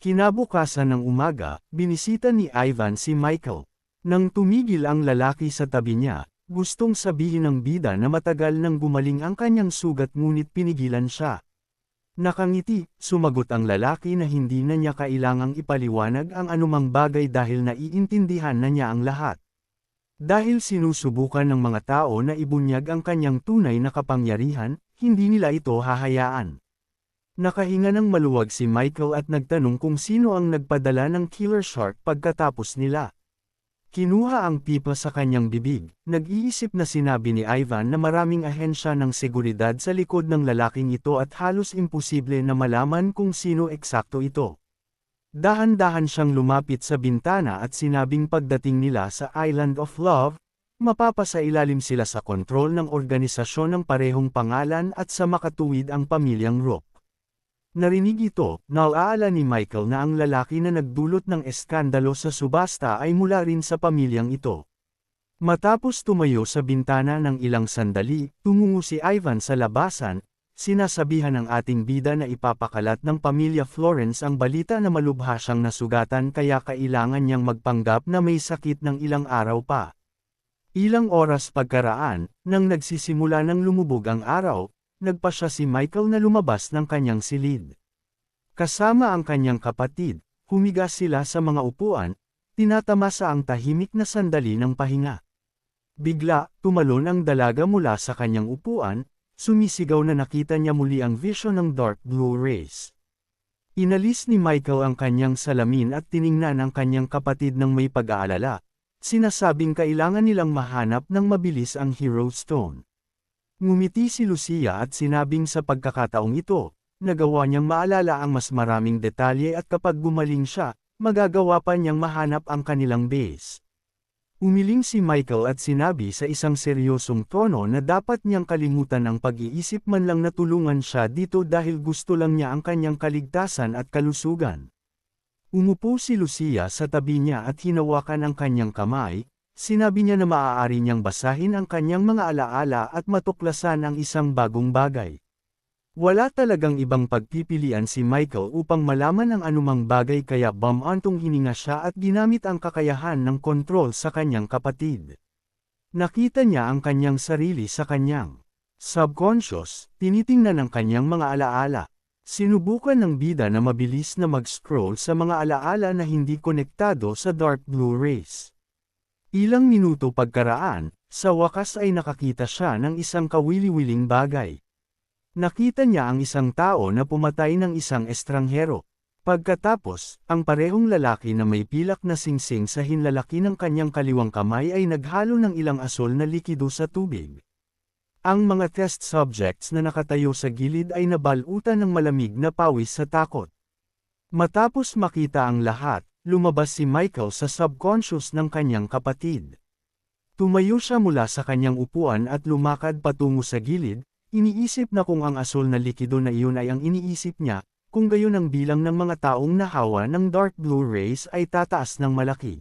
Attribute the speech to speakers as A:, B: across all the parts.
A: Kinabukasan ng umaga, binisita ni Ivan si Michael. Nang tumigil ang lalaki sa tabi niya, gustong sabihin ng bida na matagal nang gumaling ang kanyang sugat ngunit pinigilan siya. Nakangiti, sumagot ang lalaki na hindi na niya kailangang ipaliwanag ang anumang bagay dahil naiintindihan na niya ang lahat. Dahil sinusubukan ng mga tao na ibunyag ang kanyang tunay na kapangyarihan, hindi nila ito hahayaan. Nakahinga ng maluwag si Michael at nagtanong kung sino ang nagpadala ng killer shark pagkatapos nila. Kinuha ang pipa sa kanyang bibig, nag-iisip na sinabi ni Ivan na maraming ahensya ng seguridad sa likod ng lalaking ito at halos imposible na malaman kung sino eksakto ito. Dahan-dahan siyang lumapit sa bintana at sinabing pagdating nila sa Island of Love, mapapasailalim sila sa kontrol ng organisasyon ng parehong pangalan at sa makatuwid ang pamilyang Rook. Narinig ito, nalaala ni Michael na ang lalaki na nagdulot ng eskandalo sa subasta ay mula rin sa pamilyang ito. Matapos tumayo sa bintana ng ilang sandali, tumungo si Ivan sa labasan, sinasabihan ng ating bida na ipapakalat ng pamilya Florence ang balita na malubha siyang nasugatan kaya kailangan niyang magpanggap na may sakit ng ilang araw pa. Ilang oras pagkaraan, nang nagsisimula ng lumubog ang araw, nagpa siya si Michael na lumabas ng kanyang silid. Kasama ang kanyang kapatid, humiga sila sa mga upuan, tinatamasa ang tahimik na sandali ng pahinga. Bigla, tumalon ang dalaga mula sa kanyang upuan, sumisigaw na nakita niya muli ang vision ng dark blue rays. Inalis ni Michael ang kanyang salamin at tiningnan ang kanyang kapatid ng may pag-aalala, sinasabing kailangan nilang mahanap ng mabilis ang Hero Stone. Ngumiti si Lucia at sinabing sa pagkakataong ito, nagawa niyang maalala ang mas maraming detalye at kapag gumaling siya, magagawa pa niyang mahanap ang kanilang base. Umiling si Michael at sinabi sa isang seryosong tono na dapat niyang kalimutan ang pag-iisip man lang na tulungan siya dito dahil gusto lang niya ang kanyang kaligtasan at kalusugan. Umupo si Lucia sa tabi niya at hinawakan ang kanyang kamay, Sinabi niya na maaari niyang basahin ang kanyang mga alaala at matuklasan ang isang bagong bagay. Wala talagang ibang pagpipilian si Michael upang malaman ang anumang bagay kaya bamantong hininga siya at ginamit ang kakayahan ng kontrol sa kanyang kapatid. Nakita niya ang kanyang sarili sa kanyang subconscious, tinitingnan ang kanyang mga alaala. Sinubukan ng bida na mabilis na mag-scroll sa mga alaala na hindi konektado sa dark blue rays. Ilang minuto pagkaraan, sa wakas ay nakakita siya ng isang kawili-wiling bagay. Nakita niya ang isang tao na pumatay ng isang estranghero. Pagkatapos, ang parehong lalaki na may pilak na singsing sa hinlalaki ng kanyang kaliwang kamay ay naghalo ng ilang asol na likido sa tubig. Ang mga test subjects na nakatayo sa gilid ay nabalutan ng malamig na pawis sa takot. Matapos makita ang lahat, lumabas si Michael sa subconscious ng kanyang kapatid. Tumayo siya mula sa kanyang upuan at lumakad patungo sa gilid, iniisip na kung ang asol na likido na iyon ay ang iniisip niya, kung gayon ang bilang ng mga taong nahawa ng dark blue rays ay tataas ng malaki.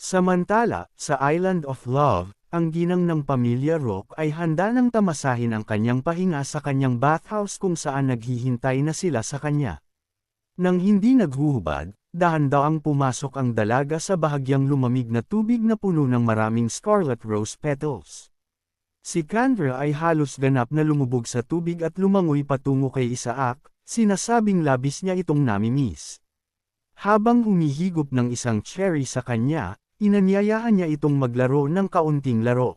A: Samantala, sa Island of Love, ang ginang ng pamilya Rock ay handa ng tamasahin ang kanyang pahinga sa kanyang bathhouse kung saan naghihintay na sila sa kanya. Nang hindi naghuhubad, dahan-daang pumasok ang dalaga sa bahagyang lumamig na tubig na puno ng maraming scarlet rose petals. Si Candra ay halos ganap na lumubog sa tubig at lumangoy patungo kay Isaac, sinasabing labis niya itong namimiss. Habang humihigop ng isang cherry sa kanya, inanyayahan niya itong maglaro ng kaunting laro.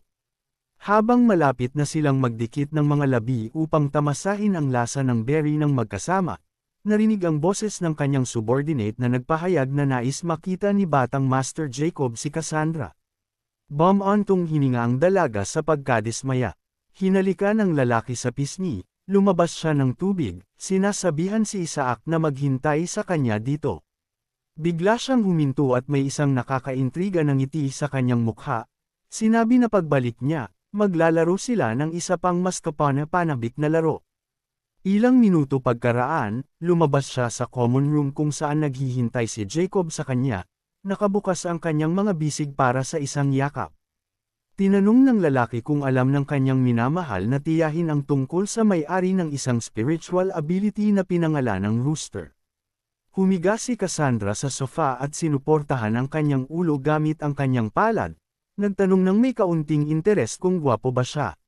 A: Habang malapit na silang magdikit ng mga labi upang tamasahin ang lasa ng berry ng magkasama, Narinig ang boses ng kanyang subordinate na nagpahayag na nais makita ni Batang Master Jacob si Cassandra. Bum-ontong hininga ang dalaga sa pagkadismaya. Hinalika ng lalaki sa pisngi, lumabas siya ng tubig, sinasabihan si Isaac na maghintay sa kanya dito. Bigla siyang huminto at may isang nakakaintriga ng ngiti sa kanyang mukha. Sinabi na pagbalik niya, maglalaro sila ng isa pang mas kapana-panabik na laro. Ilang minuto pagkaraan, lumabas siya sa common room kung saan naghihintay si Jacob sa kanya, nakabukas ang kanyang mga bisig para sa isang yakap. Tinanong ng lalaki kung alam ng kanyang minamahal na tiyahin ang tungkol sa may-ari ng isang spiritual ability na pinangalan ng rooster. Humiga si Cassandra sa sofa at sinuportahan ang kanyang ulo gamit ang kanyang palad, nagtanong ng may kaunting interes kung gwapo ba siya.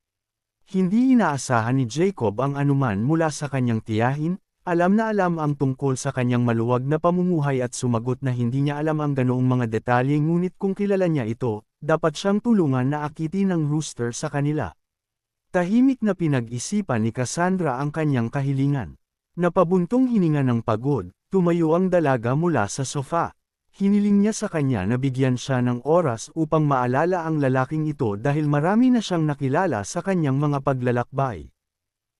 A: Hindi inaasahan ni Jacob ang anuman mula sa kanyang tiyahin, alam na alam ang tungkol sa kanyang maluwag na pamumuhay at sumagot na hindi niya alam ang ganoong mga detalye ngunit kung kilala niya ito, dapat siyang tulungan na akitin ng rooster sa kanila. Tahimik na pinag-isipan ni Cassandra ang kanyang kahilingan. Napabuntong hininga ng pagod, Tumayo ang dalaga mula sa sofa. Hiniling niya sa kanya na bigyan siya ng oras upang maalala ang lalaking ito dahil marami na siyang nakilala sa kanyang mga paglalakbay.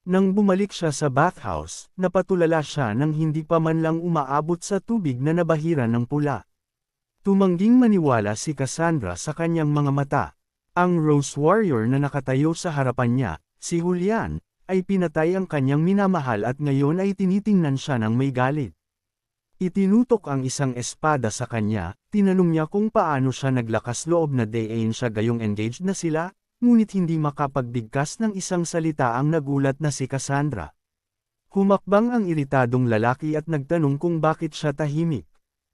A: Nang bumalik siya sa bathhouse, napatulala siya nang hindi pa man lang umaabot sa tubig na nabahira ng pula. Tumangging maniwala si Cassandra sa kanyang mga mata. Ang Rose Warrior na nakatayo sa harapan niya, si Julian, ay pinatay ang kanyang minamahal at ngayon ay tinitingnan siya ng may galit. Itinutok ang isang espada sa kanya, tinanong niya kung paano siya naglakas loob na dayain siya gayong engaged na sila, ngunit hindi makapagbigkas ng isang salita ang nagulat na si Cassandra. Humakbang ang iritadong lalaki at nagtanong kung bakit siya tahimik.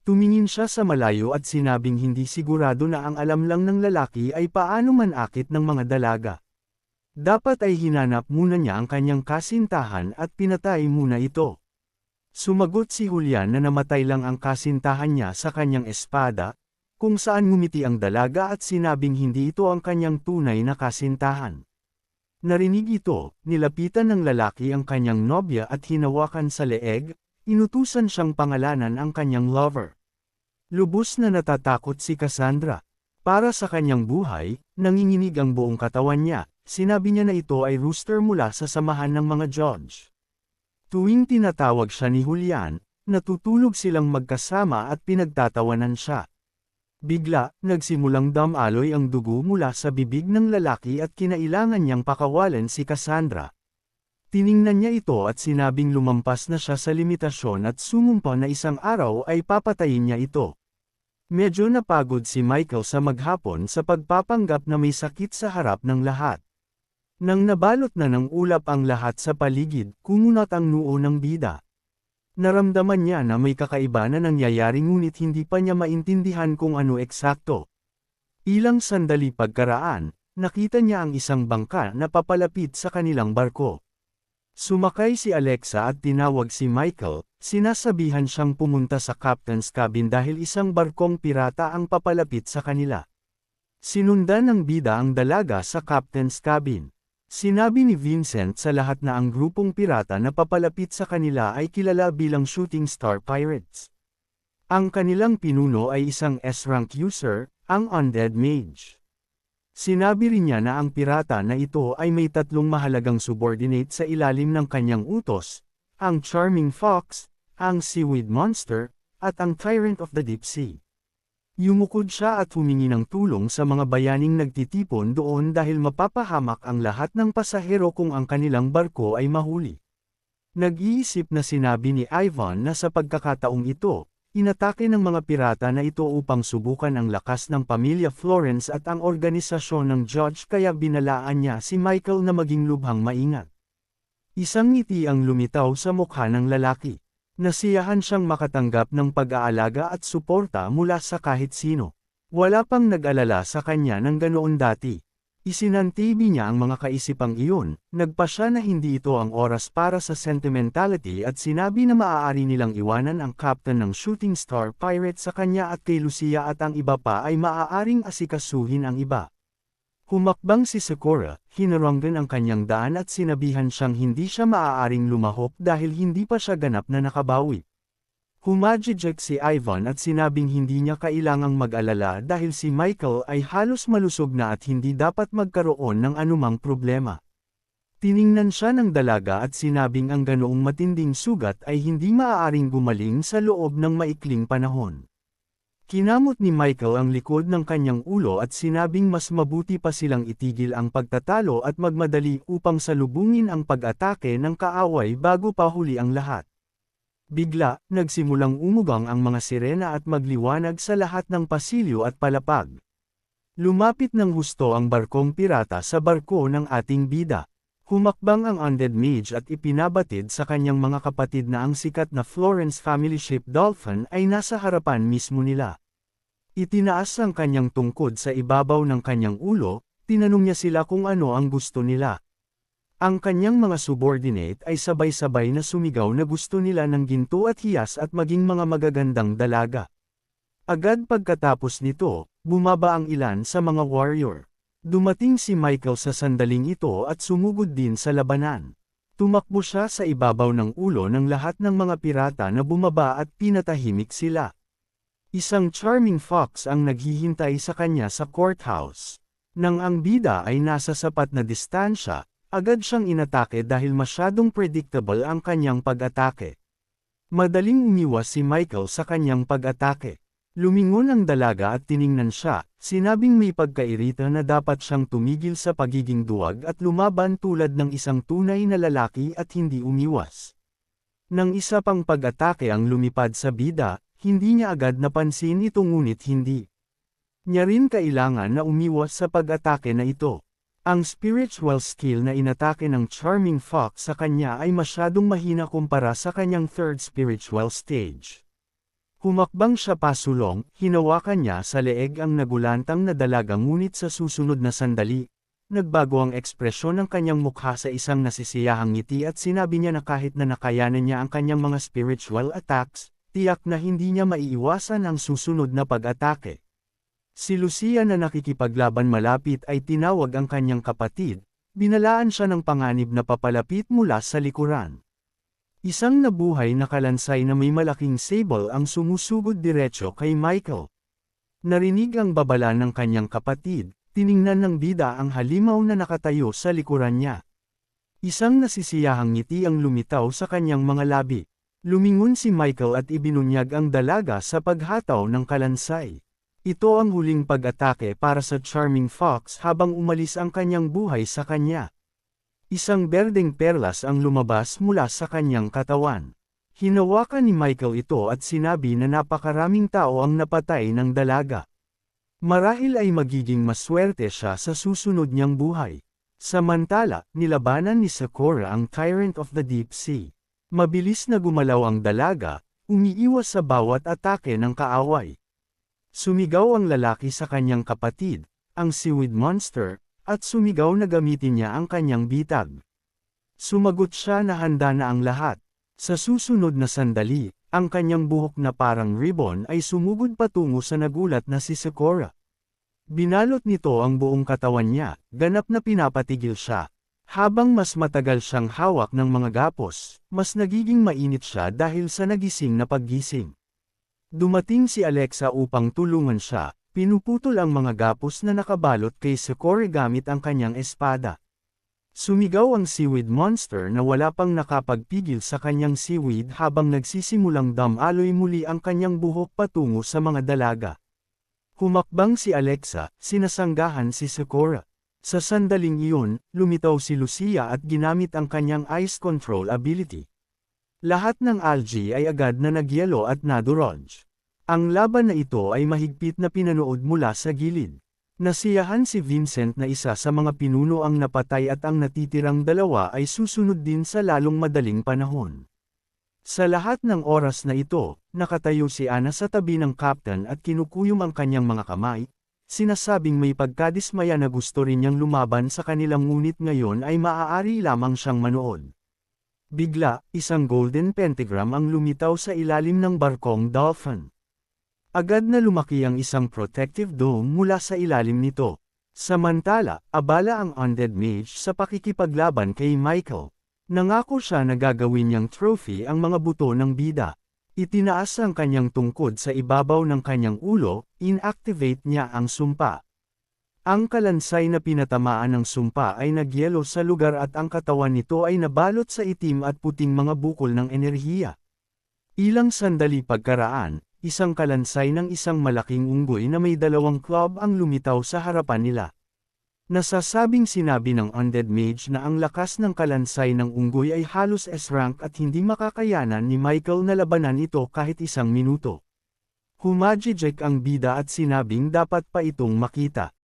A: Tumingin siya sa malayo at sinabing hindi sigurado na ang alam lang ng lalaki ay paano manakit ng mga dalaga. Dapat ay hinanap muna niya ang kanyang kasintahan at pinatay muna ito. Sumagot si Julian na namatay lang ang kasintahan niya sa kanyang espada, kung saan ngumiti ang dalaga at sinabing hindi ito ang kanyang tunay na kasintahan. Narinig ito, nilapitan ng lalaki ang kanyang nobya at hinawakan sa leeg, inutusan siyang pangalanan ang kanyang lover. Lubos na natatakot si Cassandra. Para sa kanyang buhay, nanginginig ang buong katawan niya, sinabi niya na ito ay rooster mula sa samahan ng mga judge. Tuwing tinatawag siya ni Julian, natutulog silang magkasama at pinagtatawanan siya. Bigla, nagsimulang damaloy ang dugo mula sa bibig ng lalaki at kinailangan niyang pakawalan si Cassandra. Tiningnan niya ito at sinabing lumampas na siya sa limitasyon at sumumpa na isang araw ay papatayin niya ito. Medyo napagod si Michael sa maghapon sa pagpapanggap na may sakit sa harap ng lahat. Nang nabalot na ng ulap ang lahat sa paligid, kumunat ang noo ng bida. Naramdaman niya na may kakaiba na nangyayari ngunit hindi pa niya maintindihan kung ano eksakto. Ilang sandali pagkaraan, nakita niya ang isang bangka na papalapit sa kanilang barko. Sumakay si Alexa at tinawag si Michael, sinasabihan siyang pumunta sa captain's cabin dahil isang barkong pirata ang papalapit sa kanila. Sinundan ng bida ang dalaga sa captain's cabin. Sinabi ni Vincent sa lahat na ang grupong pirata na papalapit sa kanila ay kilala bilang Shooting Star Pirates. Ang kanilang pinuno ay isang S-rank user, ang Undead Mage. Sinabi rin niya na ang pirata na ito ay may tatlong mahalagang subordinate sa ilalim ng kanyang utos, ang Charming Fox, ang Seaweed Monster, at ang Tyrant of the Deep Sea. Yumukod siya at humingi ng tulong sa mga bayaning nagtitipon doon dahil mapapahamak ang lahat ng pasahero kung ang kanilang barko ay mahuli. Nag-iisip na sinabi ni Ivan na sa pagkakataong ito, inatake ng mga pirata na ito upang subukan ang lakas ng pamilya Florence at ang organisasyon ng judge kaya binalaan niya si Michael na maging lubhang maingat. Isang ngiti ang lumitaw sa mukha ng lalaki. Nasiyahan siyang makatanggap ng pag-aalaga at suporta mula sa kahit sino. Wala pang nag-alala sa kanya ng ganoon dati. Isinantibi niya ang mga kaisipang iyon, nagpa siya na hindi ito ang oras para sa sentimentality at sinabi na maaari nilang iwanan ang captain ng Shooting Star Pirate sa kanya at kay Lucia at ang iba pa ay maaaring asikasuhin ang iba. Humakbang si Sakura, hinarang din ang kanyang daan at sinabihan siyang hindi siya maaaring lumahok dahil hindi pa siya ganap na nakabawi. Humajijek si Ivan at sinabing hindi niya kailangang mag-alala dahil si Michael ay halos malusog na at hindi dapat magkaroon ng anumang problema. Tiningnan siya ng dalaga at sinabing ang ganoong matinding sugat ay hindi maaaring gumaling sa loob ng maikling panahon. Kinamot ni Michael ang likod ng kanyang ulo at sinabing mas mabuti pa silang itigil ang pagtatalo at magmadali upang salubungin ang pag-atake ng kaaway bago pa huli ang lahat. Bigla, nagsimulang umugang ang mga sirena at magliwanag sa lahat ng pasilyo at palapag. Lumapit ng husto ang barkong pirata sa barko ng ating bida. Humakbang ang undead mage at ipinabatid sa kanyang mga kapatid na ang sikat na Florence family ship dolphin ay nasa harapan mismo nila. Itinaas ang kanyang tungkod sa ibabaw ng kanyang ulo, tinanong niya sila kung ano ang gusto nila. Ang kanyang mga subordinate ay sabay-sabay na sumigaw na gusto nila ng ginto at hiyas at maging mga magagandang dalaga. Agad pagkatapos nito, bumaba ang ilan sa mga warrior. Dumating si Michael sa sandaling ito at sumugod din sa labanan. Tumakbo siya sa ibabaw ng ulo ng lahat ng mga pirata na bumaba at pinatahimik sila. Isang charming fox ang naghihintay sa kanya sa courthouse. Nang ang bida ay nasa sapat na distansya, agad siyang inatake dahil masyadong predictable ang kanyang pag-atake. Madaling umiwas si Michael sa kanyang pag-atake. Lumingon ang dalaga at tiningnan siya, sinabing may pagkairita na dapat siyang tumigil sa pagiging duwag at lumaban tulad ng isang tunay na lalaki at hindi umiwas. Nang isa pang pag-atake ang lumipad sa bida, hindi niya agad napansin ito ngunit hindi. Niya rin kailangan na umiwas sa pag-atake na ito. Ang spiritual skill na inatake ng Charming Fox sa kanya ay masyadong mahina kumpara sa kanyang third spiritual stage. Humakbang siya pasulong, hinawakan niya sa leeg ang nagulantang na dalaga ngunit sa susunod na sandali, nagbago ang ekspresyon ng kanyang mukha sa isang nasisiyahang ngiti at sinabi niya na kahit na nakayanan niya ang kanyang mga spiritual attacks, tiyak na hindi niya maiiwasan ang susunod na pag-atake. Si Lucia na nakikipaglaban malapit ay tinawag ang kanyang kapatid, binalaan siya ng panganib na papalapit mula sa likuran. Isang nabuhay na kalansay na may malaking sable ang sumusugod diretso kay Michael. Narinig ang babala ng kanyang kapatid, tiningnan ng bida ang halimaw na nakatayo sa likuran niya. Isang nasisiyahang ngiti ang lumitaw sa kanyang mga labi. Lumingon si Michael at ibinunyag ang dalaga sa paghataw ng kalansay. Ito ang huling pag-atake para sa Charming Fox habang umalis ang kanyang buhay sa kanya. Isang berdeng perlas ang lumabas mula sa kanyang katawan. Hinawakan ni Michael ito at sinabi na napakaraming tao ang napatay ng dalaga. Marahil ay magiging maswerte siya sa susunod niyang buhay. Samantala, nilabanan ni Sakura ang Tyrant of the Deep Sea. Mabilis na gumalaw ang dalaga, umiiwas sa bawat atake ng kaaway. Sumigaw ang lalaki sa kanyang kapatid, ang seaweed monster, at sumigaw na gamitin niya ang kanyang bitag. Sumagot siya na handa na ang lahat. Sa susunod na sandali, ang kanyang buhok na parang ribbon ay sumugod patungo sa nagulat na si Sakura. Binalot nito ang buong katawan niya, ganap na pinapatigil siya. Habang mas matagal siyang hawak ng mga gapos, mas nagiging mainit siya dahil sa nagising na paggising. Dumating si Alexa upang tulungan siya, Pinuputol ang mga gapos na nakabalot kay Sakura gamit ang kanyang espada. Sumigaw ang seaweed monster na wala pang nakapagpigil sa kanyang seaweed habang nagsisimulang damaloy muli ang kanyang buhok patungo sa mga dalaga. Humakbang si Alexa, sinasanggahan si Sakura. Sa sandaling iyon, lumitaw si Lucia at ginamit ang kanyang ice control ability. Lahat ng algae ay agad na nagyelo at nadurog. Ang laban na ito ay mahigpit na pinanood mula sa gilid. Nasiyahan si Vincent na isa sa mga pinuno ang napatay at ang natitirang dalawa ay susunod din sa lalong madaling panahon. Sa lahat ng oras na ito, nakatayo si Ana sa tabi ng captain at kinukuyom ang kanyang mga kamay, sinasabing may pagkadismaya na gusto rin niyang lumaban sa kanilang ngunit ngayon ay maaari lamang siyang manood. Bigla, isang golden pentagram ang lumitaw sa ilalim ng barkong dolphin. Agad na lumaki ang isang protective dome mula sa ilalim nito. Samantala, abala ang undead mage sa pakikipaglaban kay Michael. Nangako siya na gagawin niyang trophy ang mga buto ng bida. Itinaas ang kanyang tungkod sa ibabaw ng kanyang ulo, inactivate niya ang sumpa. Ang kalansay na pinatamaan ng sumpa ay nagyelo sa lugar at ang katawan nito ay nabalot sa itim at puting mga bukol ng enerhiya. Ilang sandali pagkaraan, isang kalansay ng isang malaking unggoy na may dalawang club ang lumitaw sa harapan nila. Nasasabing sinabi ng undead mage na ang lakas ng kalansay ng unggoy ay halos S-rank at hindi makakayanan ni Michael na labanan ito kahit isang minuto. Humajijek ang bida at sinabing dapat pa itong makita.